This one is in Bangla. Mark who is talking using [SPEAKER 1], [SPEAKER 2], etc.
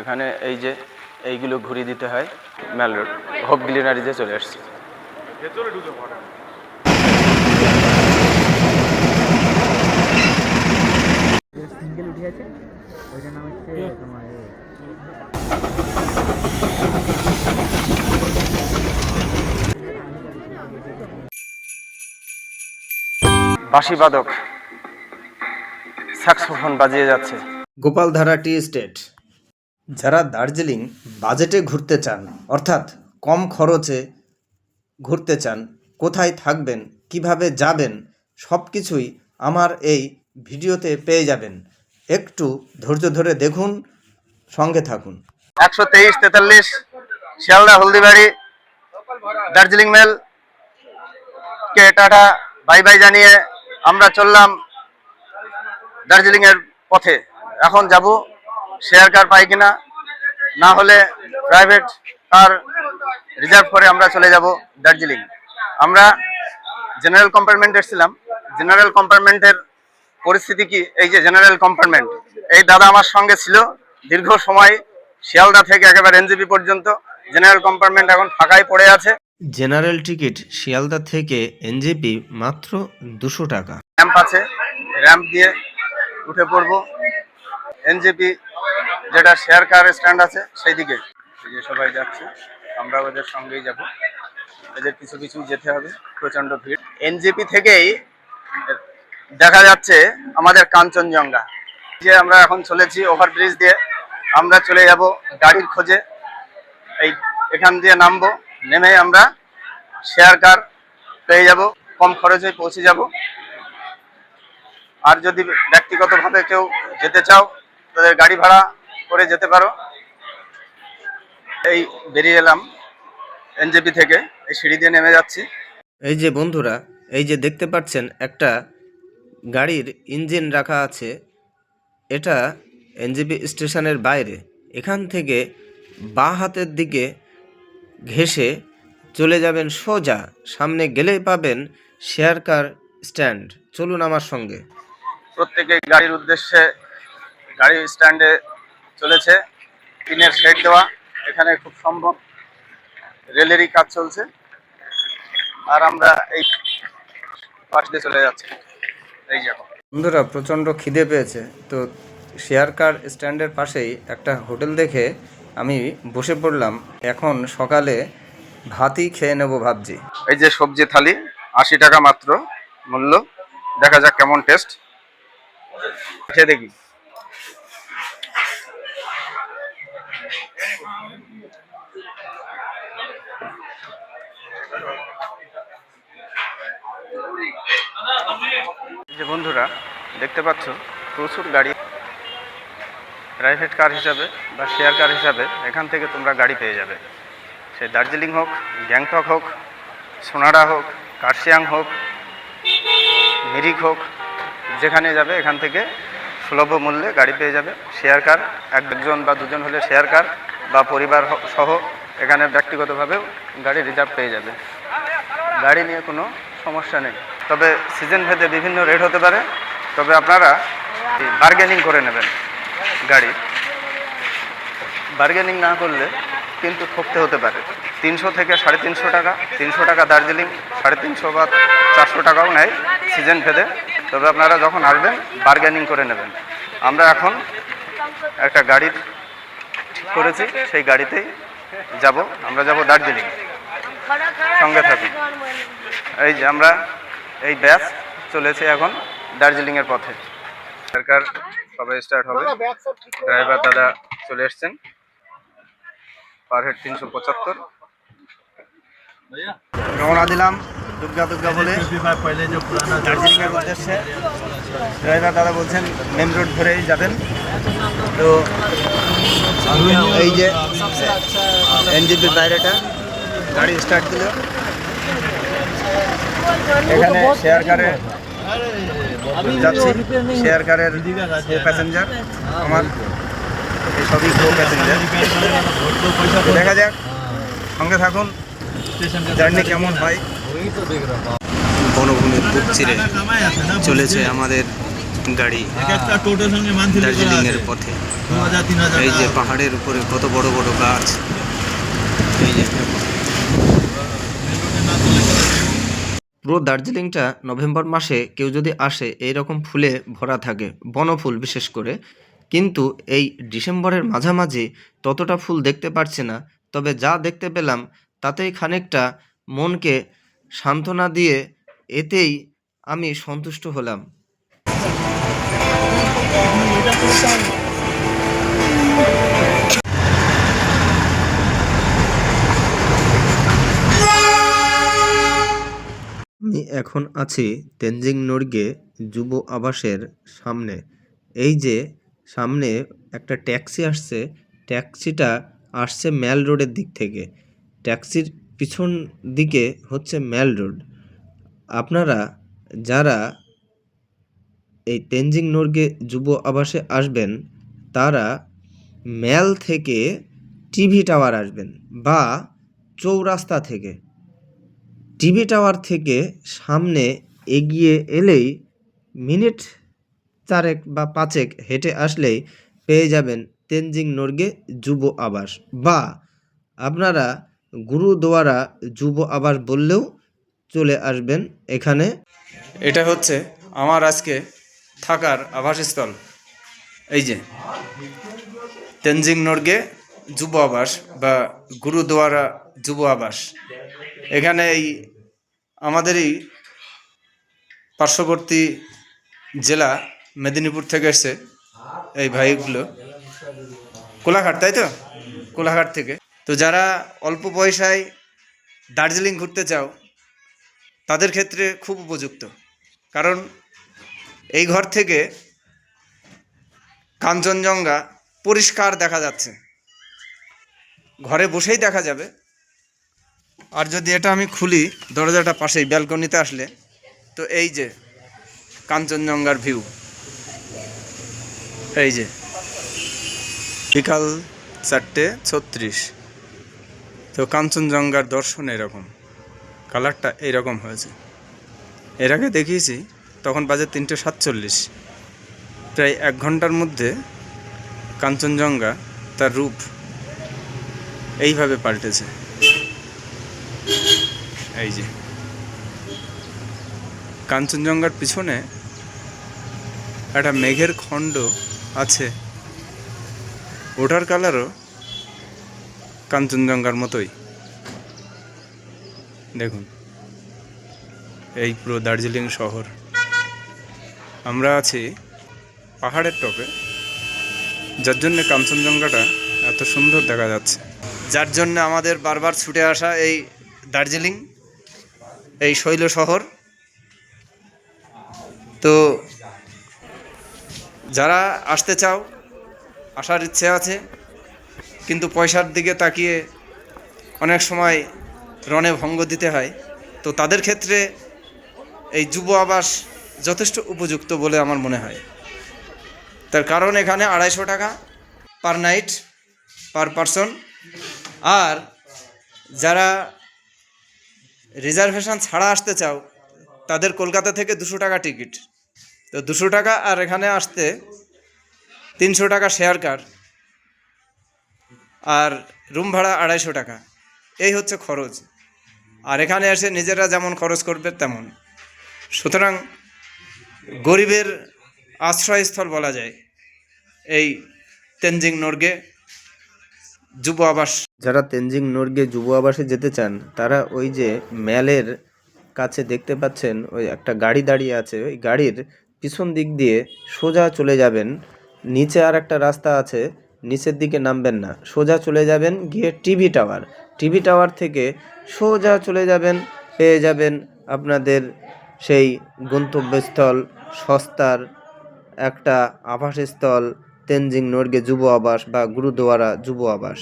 [SPEAKER 1] এখানে এই যে এইগুলো ঘুরিয়ে দিতে হয় ম্যাল রোড। হোপ গ্লিনারিজে চলে আসছি। বাঁশিবাদক স্যাক্সোফোন বাজিয়ে যাচ্ছে।
[SPEAKER 2] গোপালধারা টি এস্টেট যারা দার্জিলিং বাজেটে ঘুরতে চান, অর্থাৎ কম খরচে ঘুরতে চান, কোথায় থাকবেন, কীভাবে যাবেন সব কিছুই আমার এই ভিডিওতে পেয়ে যাবেন। একটু ধৈর্য ধরে দেখুন, সঙ্গে থাকুন।
[SPEAKER 3] একশো তেইশ, তেতাল্লিশ, শিয়ালদা, হলদিবাড়ি, দার্জিলিং মেল। কে টাটা, বাই বাই জানিয়ে আমরা চললাম দার্জিলিং এর পথে। এখন যাব শেয়ার কার পাই কিনা না হলে প্রাইভেট কার রিজার্ভ করে আমরা চলে যাব দার্জিলিং। আমরা জেনারেল কম্পার্টমেন্ট এসেছিলাম জেনারেল কম্পার্টমেন্টের পরিস্থিতি কি? এই যে জেনারেল কম্পার্টমেন্ট এই দাদা আমার সঙ্গে ছিল দীর্ঘ সময় শিয়ালদা থেকে একেবারে এনজিপি পর্যন্ত। জেনারেল কম্পার্টমেন্ট এখন ফাঁকাই পড়ে আছে।
[SPEAKER 2] জেনারেল টিকিট শিয়ালদা থেকে এনজেপি মাত্র দুশো টাকা।
[SPEAKER 3] র্যাম্প আছে র্যাম্প দিয়ে উঠে পড়ব। এনজেপি যেটা শেয়ার কার স্ট্যান্ড আছে সেই দিকে যে সবাই যাচ্ছে আমরা ওদের সঙ্গেই যাব। এদের কিছু কিছু যেতে হবে প্রচণ্ড ভিড়। এনজেপি থেকেই দেখা যাচ্ছে আমাদের কাঞ্চনজঙ্ঘা। যে আমরা এখন চলেছি ওভারব্রিজ দিয়ে, আমরা চলে যাব গাড়ির খোঁজে। এই এখান দিয়ে নামবো নেমে আমরা শেয়ার কার পেয়ে যাব, কম খরচে পৌঁছে যাব। আর যদি ব্যক্তিগতভাবে কেউ যেতে চাও, তাদের গাড়ি ভাড়া করে যেতে পারো। এই বেরিয়ে এলাম এনজেপি থেকে এই সিঁড়ি দিয়ে নেমে যাচ্ছি।
[SPEAKER 2] এই যে বন্ধুরা এই যে দেখতে পাচ্ছেন একটা গাড়ির ইঞ্জিন রাখা আছে। এটা এনজিপি স্টেশনের বাইরে। এখান থেকে বাঁ হাতের দিকে ঘেসে চলে যাবেন সোজা। সামনে গেলেই পাবেন শেয়ার কার স্ট্যান্ড। চলুন আমার সঙ্গে।
[SPEAKER 3] প্রত্যেকে গাড়ির উদ্দেশ্যে গাড়ি স্ট্যান্ডে চলেছে। টিনের শেড দেওয়া। এখানে খুব সম্ভব। রেলেরই কাজ চলছে। আর আমরা এই পাশ দিয়ে চলে যাচ্ছি। এই যাব
[SPEAKER 2] বন্ধুরা প্রচণ্ড খিদে পেয়েছে। তো শেয়ার কার স্ট্যান্ডের পাশেই একটা হোটেল দেখে আমি বসে পড়লাম। এখন সকালে ভাতই খেয়ে নেব ভাবছি।
[SPEAKER 3] এই যে সবজি থালি আশি টাকা মাত্র মূল্য। দেখা যাক কেমন টেস্ট। খেয়ে দেখি।
[SPEAKER 1] যে বন্ধুরা, দেখতে পাচ্ছ, প্রচুর গাড়ি প্রাইভেট কার হিসাবে বা শেয়ার কার হিসাবে এখান থেকে তোমরা গাড়ি পেয়ে যাবে। সে দার্জিলিং হোক, গ্যাংটক হোক, সোনারা হোক, কার্শিয়াং হোক, মিরিক হোক, যেখানে যাবে এখান থেকে সুলভ মূল্যে গাড়ি পেয়ে যাবে। শেয়ার কার, একজন বা দুজন হলে শেয়ার কার বা পরিবার সহ এখানে ব্যক্তিগতভাবেও গাড়ি রিজার্ভ পেয়ে যাবে। গাড়ি নিয়ে কোনো সমস্যা নেই। তবে সিজন ভেদে বিভিন্ন রেট হতে পারে, তবে আপনারা বার্গেনিং করে নেবেন গাড়ি। বার্গেনিং না করলে কিন্তু ঠকতে হতে পারে। তিনশো থেকে সাড়ে তিনশো টাকা তিনশো টাকা দার্জিলিং, সাড়ে তিনশো বা চারশো টাকাও নেয় সিজন ভেদে। তবে আপনারা যখন আসবেন বার্গেনিং করে নেবেন। আমরা এখন একটা গাড়ির ঠিক করেছি, সেই গাড়িতেই যাব। আমরা যাব দার্জিলিং। সঙ্গে থাকুন। এই যে আমরা এই ব্যাস চলেছে এখন দার্জিলিংয়ের পথে। সরকার সবাই স্টার্ট হবে। ড্রাইভার দাদা চলে এসছেন। পার হেড তিনশো পঁচাত্তর। রওনা দিলাম দুর্গা দুর্গা বলে। দার্জিলিংয়ের উদ্দেশ্যে। ড্রাইভার দাদা বলছেন মেন রোড ধরেই যাবেন। তো এই যে, এনজিপির বাইরেটা, গাড়ি স্টার্ট দিল। এখানে শেয়ার কারে যাচ্ছি। শেয়ার কারের প্যাসেঞ্জার আমার সবই কো প্যাসেঞ্জার দেখা যাক সঙ্গে থাকুন জার্নি কেমন হয়। বনভূমির বুক চিরে চলেছে আমাদের
[SPEAKER 2] গাড়ি
[SPEAKER 4] এক একটা টোটোর সঙ্গে মান্থলি
[SPEAKER 2] দার্জিলিং এর পথে। এই যে পাহাড়ের উপরে কত বড় বড় গাছ এই যে পুরো দার্জিলিংটা নভেম্বর মাসে কেউ যদি আসে, এই রকম ফুলে ভরা থাকে, বনফুল বিশেষ করে। কিন্তু এই ডিসেম্বরের মাঝামাঝি ততটা ফুল দেখতে পারছি না। তবে যা দেখতে পেলাম, তাতেই খানিকটা মনকে সান্ত্বনা দিয়ে এতেই আমি সন্তুষ্ট হলাম। আমি এখন আছি তেনজিং নোরগে যুব আবাসের সামনে। এই যে সামনে একটা ট্যাক্সি আসছে, ট্যাক্সিটা আসছে ম্যাল রোডের দিক থেকে। ট্যাক্সির পিছন দিকে হচ্ছে ম্যাল রোড। আপনারা যারা এই তেনজিং নোরগে যুব আবাসে আসবেন, তারা ম্যাল থেকে টিভি টাওয়ার আসবেন বা চৌরাস্তা থেকে। টিভি টাওয়ার থেকে সামনে এগিয়ে এলেই মিনিট চারেক বা পাঁচেক হেঁটে আসলেই পেয়ে যাবেন তেনজিং নোরগে যুব আবাস। বা, আপনারা গুরুদুয়ারা যুব আবাস বললেও চলে আসবেন এখানে। এটা হচ্ছে আমার আজকে থাকার আবাসস্থল। এই যে, তেনজিং নোরগে যুব আবাস বা গুরুদুয়ারা যুব আবাস এখানে এই আমাদেরই পার্শ্ববর্তী জেলা মেদিনীপুর থেকে এসছে এই ভাইগুলো। কোলাঘাট, তাই তো? কোলাঘাট থেকে। তো যারা অল্প পয়সায় দার্জিলিং ঘুরতে চাও, তাদের ক্ষেত্রে খুব উপযুক্ত। কারণ এই ঘর থেকে কাঞ্চনজঙ্ঘা পরিষ্কার দেখা যাচ্ছে। ঘরে বসেই দেখা যাবে। আর যদি এটা আমি খুলি, দরজাটা পাশেই, ব্যালকনিতে আসলে, তো এই যে, কাঞ্চনজঙ্ঘার ভিউ। এই যে, বিকাল চারটে ছত্রিশ। তো কাঞ্চনজঙ্ঘার দর্শন এরকম। কালারটা এইরকম হয়েছে। এর আগে দেখিয়েছি, তখন বাজে তিনটে সাতচল্লিশ। প্রায় এক ঘণ্টার মধ্যে কাঞ্চনজঙ্ঘা তার রূপ এইভাবে পাল্টেছে। এই যে। কাঞ্চনজঙ্ঘার পিছনে একটা মেঘের খণ্ড আছে। ওটার কালারও কাঞ্চনজঙ্ঘার মতোই। দেখুন। এই পুরো দার্জিলিং শহর। আমরা আছি পাহাড়ের টপে। যার জন্যে কাঞ্চনজঙ্ঘাটা এত সুন্দর দেখা যাচ্ছে। যার জন্য আমাদের বারবার ছুটে আসা এই দার্জিলিং, এই শৈল শহর। তো যারা আসতে চাও, আসার ইচ্ছে আছে, কিন্তু পয়সার দিকে তাকিয়ে অনেক সময় রণে ভঙ্গ দিতে হয়, তো তাদের ক্ষেত্রে এই যুব আবাস যথেষ্ট উপযুক্ত বলে আমার মনে হয়। তার কারণ এখানে আড়াইশো টাকা পার নাইট, পার পারসন। আর যারা রিজার্ভেশন ছাড়া আসতে চাও, তাদের কলকাতা থেকে দুশো টাকা টিকিট তো দুশো টাকা আর এখানে আসতে তিনশো টাকা শেয়ার কার আর রুম ভাড়া আড়াইশো টাকা। এই হচ্ছে খরচ। আর এখানে এসে নিজেরা যেমন খরচ করবে তেমন। সুতরাং গরিবের আশ্রয়স্থল বলা যায় এই তেনজিং নর্গে। যুব আবাস। যারা তেনজিং নোরগে যুব আবাসে যেতে চান, তারা ওই যে ম্যালের কাছে দেখতে পাচ্ছেন ওই একটা গাড়ি দাঁড়িয়ে আছে। ওই গাড়ির পিছন দিক দিয়ে সোজা চলে যাবেন। নিচে আর একটা রাস্তা আছে, নিচের দিকে নামবেন না। সোজা চলে যাবেন গিয়ে টিভি টাওয়ার। টিভি টাওয়ার থেকে সোজা চলে যাবেন, পেয়ে যাবেন আপনাদের সেই গন্তব্যস্থল, সস্তার একটা আবাসস্থল। তেনজিং নোরগে যুব আবাস বা গুরুদুয়ারা যুব আবাস।